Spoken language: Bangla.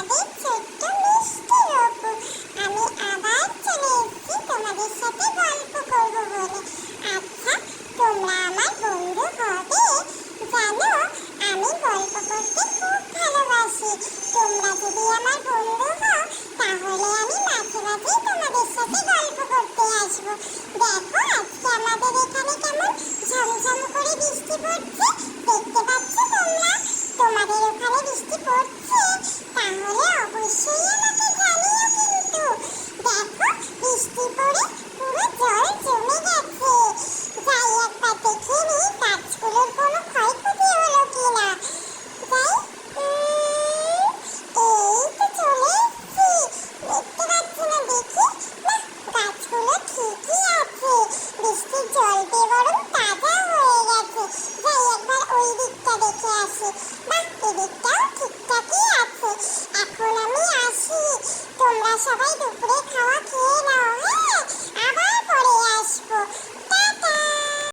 তোমাদের ছোট্ট মিষ্টি আমি আবার চলে এসেছি তোমাদের সাথে গল্প করব বলে। আচ্ছা আমার বন্ধু হবে। জানো, আমি গল্প করতে খুব ভালোবাসি। তোমরা আমার বন্ধু হও, তাহলে আমি মাঝে মাঝে তোমাদের সাথে আসব। দেখো, আজকে আমাদের এখানে কেমন ঝমঝম করে বৃষ্টি পড়ছে, দেখতে পাচ্ছ ঠিকঠাকই আছে। এখন আমি আসি। তোমরা সবাই দুপুরে খাওয়া খেয়ে নাও।